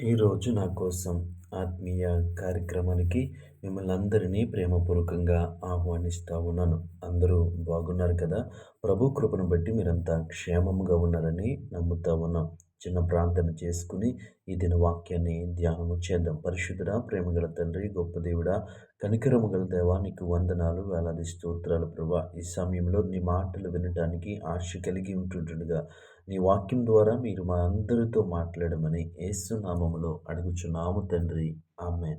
ఈరోజు నా కోసం ఆత్మీయ కార్యక్రమానికి మిమ్మల్ని అందరినీ ప్రేమపూర్వకంగా ఆహ్వానిస్తూ ఉన్నాను. అందరూ బాగున్నారు కదా? ప్రభు కృపను బట్టి మీరంతా క్షేమంగా ఉన్నారని నమ్ముతా ఉన్నాం. చిన్న ప్రార్థన చేసుకుని ఈ దిన వాక్యాన్ని ధ్యానము చేద్దాం. పరిశుద్ధుడా ప్రేమగల తండ్రి గొప్ప దేవుడా కనికరము గల దేవా నీకు వందనాలు వేలాది స్తోత్రాలు ప్రభా. ఈ సమయంలో నీ మాటలు వినడానికి ఆశ కలిగి ఉంటుండగా నీ వాక్యం ద్వారా మీరు మా అందరితో మాట్లాడమని ఏసునామములో అడుగుచున్నాము తండ్రి. ఆమె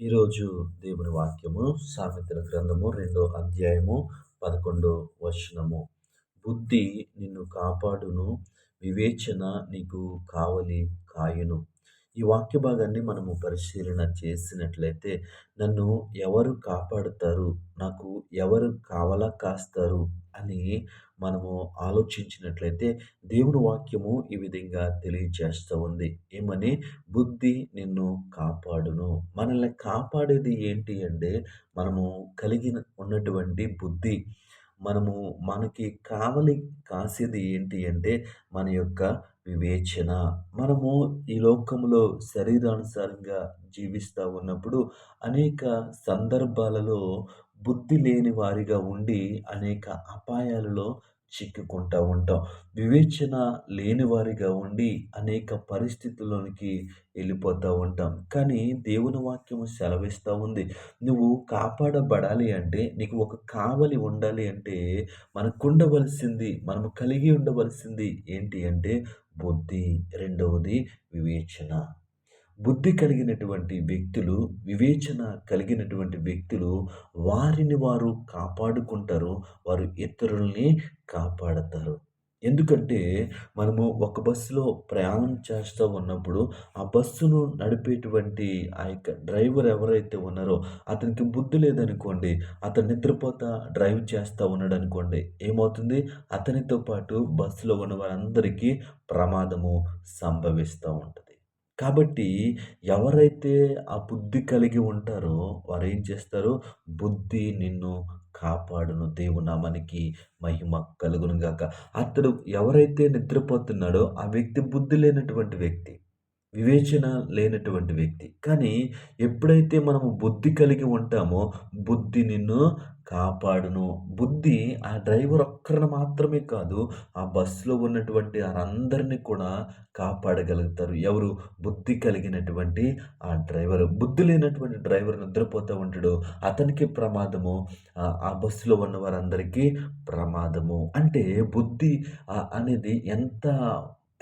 ఈరోజు దేవుని వాక్యము సామెతల గ్రంథము రెండో అధ్యాయము పదకొండో వచనము. బుద్ధి నిన్ను కాపాడును వివేచన నీకు కావలి కాయును. ఈ వాక్య భాగాన్ని మనము పరిశీలన చేసినట్లయితే నన్ను ఎవరు కాపాడుతారు? నాకు ఎవరు కావలా కాస్తారు? అని మనము ఆలోచించినట్లయితే దేవుని వాక్యము ఈ విధంగా తెలియజేస్తూ ఉంది. ఏమని? బుద్ధి నిన్ను కాపాడును. మనల్ని కాపాడేది ఏంటి అంటే మనము కలిగిన ఉన్నటువంటి బుద్ధి. మనము మనకి కావలి కాసేది ఏంటి అంటే మన యొక్క వివేచన. మనము ఈ లోకంలో శరీరానుసారంగా జీవిస్తూ ఉన్నప్పుడు అనేక సందర్భాలలో బుద్ధి లేని వారిగా ఉండి అనేక అపాయాలలో చిక్కుకుంటూ ఉంటాం. వివేచన లేని వారిగా ఉండి అనేక పరిస్థితుల్లోనికి వెళ్ళిపోతూ ఉంటాం. కానీ దేవుని వాక్యము సెలవిస్తూ ఉంది. నువ్వు కాపాడబడాలి అంటే నీకు ఒక కావలి ఉండాలి అంటే మనకు ఉండవలసింది మనము కలిగి ఉండవలసింది ఏంటి అంటే బుద్ధి. రెండవది వివేచన. బుద్ధి కలిగినటువంటి వ్యక్తులు వివేచన కలిగినటువంటి వ్యక్తులు వారిని వారు కాపాడుకుంటారు వారు ఇతరుల్ని కాపాడతారు. ఎందుకంటే మనము ఒక బస్సులో ప్రయాణం చేస్తూ ఉన్నప్పుడు ఆ బస్సును నడిపేటువంటి ఆ యొక్క డ్రైవర్ ఎవరైతే ఉన్నారో అతనికి బుద్ధి లేదనుకోండి అతను నిద్రపోతా డ్రైవ్ చేస్తూ ఉన్నాడు అనుకోండి ఏమవుతుంది? అతనితో పాటు బస్సులో ఉన్న వారందరికీ ప్రమాదము సంభవిస్తూ ఉంటుంది. కాబట్టి ఎవరైతే ఆ బుద్ధి కలిగి ఉంటారో వారు ఏం చేస్తారు? బుద్ధి నిన్ను కాపాడును. దేవునామానికి మహిమ కలుగును గాక అతడు ఎవరైతే నిద్రపోతున్నాడో ఆ వ్యక్తి బుద్ధి లేనటువంటి వ్యక్తి. వివేచన లేనటువంటి వ్యక్తి. కానీ ఎప్పుడైతే మనము బుద్ధి కలిగి ఉంటామో బుద్ధి నిన్ను కాపాడును. బుద్ధి ఆ డ్రైవర్ ఒక్కరిని మాత్రమే కాదు ఆ బస్సులో ఉన్నటువంటి వారందరినీ కూడా కాపాడగలుగుతారు. ఎవరు? బుద్ధి కలిగినటువంటి ఆ డ్రైవర్. బుద్ధి లేనటువంటి డ్రైవర్ నిద్రపోతూ ఉంటాడు. అతనికి ప్రమాదము. ఆ బస్సులో ఉన్న వారందరికీ ప్రమాదము. అంటే బుద్ధి అనేది ఎంత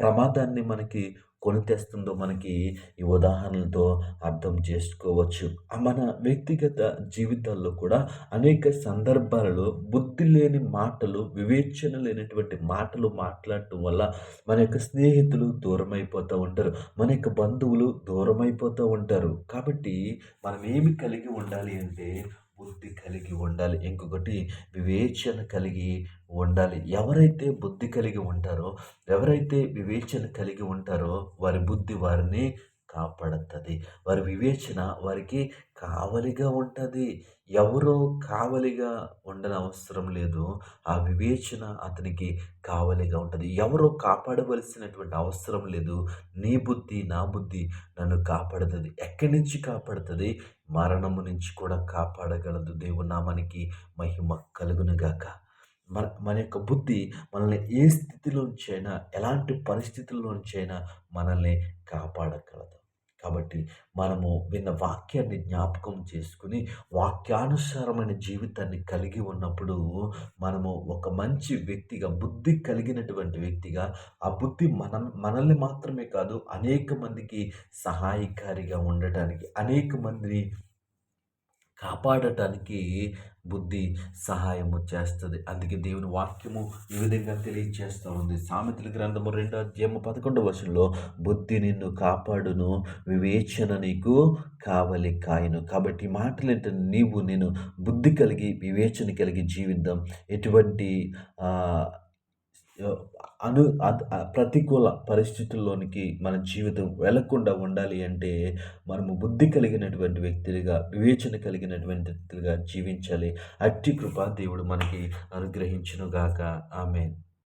ప్రమాదాన్ని మనకి కొని తెస్తుందో మనకి ఈ ఉదాహరణలతో అర్థం చేసుకోవచ్చు. మన వ్యక్తిగత జీవితాల్లో కూడా అనేక సందర్భాలలో బుద్ధి లేని మాటలు వివేచన లేనటువంటి మాటలు మాట్లాడటం వల్ల మన యొక్క స్నేహితులు దూరం అయిపోతూ ఉంటారు. మన యొక్క బంధువులు దూరం అయిపోతూ ఉంటారు. కాబట్టి మనం ఏమి కలిగి ఉండాలి అంటే బుద్ధి కలిగి ఉండాలి ఇంకొకటి వివేచన కలిగి ఉండాలి. ఎవరైతే బుద్ధి కలిగి ఉంటారో ఎవరైతే వివేచన కలిగి ఉంటారో వారి బుద్ధి వారిని కాపాడుతుంది. వారి వివేచన వారికి కావలిగా ఉంటుంది. ఎవరో కావలిగా ఉండని అవసరం లేదు. ఆ వివేచన అతనికి కావలిగా ఉంటుంది. ఎవరో కాపాడవలసినటువంటి అవసరం లేదు. నీ బుద్ధి నా బుద్ధి నన్ను కాపాడుతుంది. ఎక్కడి నుంచి కాపాడుతుంది? మరణము నుంచి కూడా కాపాడగలదు. దేవునామానికి మహిమ కలుగునుగాక మన మన యొక్క బుద్ధి మనల్ని ఏ స్థితిలోంచైనా ఎలాంటి పరిస్థితుల్లోంచైనా మనల్ని కాపాడగలదు. కాబట్టి మనము విన్న వాక్యాన్ని జ్ఞాపకం చేసుకుని వాక్యానుసారమైన జీవితాన్ని కలిగి ఉన్నప్పుడు మనము ఒక మంచి వ్యక్తిగా బుద్ధి కలిగినటువంటి వ్యక్తిగా ఆ బుద్ధి మనం మనల్ని మాత్రమే కాదు అనేక మందికి సహాయకారిగా ఉండటానికి అనేక మంది కాపాడటానికి బుద్ధి సహాయము చేస్తుంది. అందుకే దేవుని వాక్యము ఈ విధంగా తెలియజేస్తూ ఉంది. సామెతల గ్రంథము రెండో అధ్యాయము పదకొండవ వర్షంలో బుద్ధి నిన్ను కాపాడును వివేచన నీకు కావలి కాయను. కాబట్టి మాటలు ఏంటంటే నీవు నేను బుద్ధి కలిగి వివేచన కలిగి జీవిద్దాం. ఎటువంటి అను ప్రతికూల పరిస్థితుల్లోనికి మన జీవితం వెళ్ళకుండా ఉండాలి అంటే మనము బుద్ధి కలిగినటువంటి వ్యక్తులుగా వివేచన కలిగినటువంటి వ్యక్తులుగా జీవించాలి. అట్టి కృప దేవుడు మనకి అనుగ్రహించునుగాక. ఆమె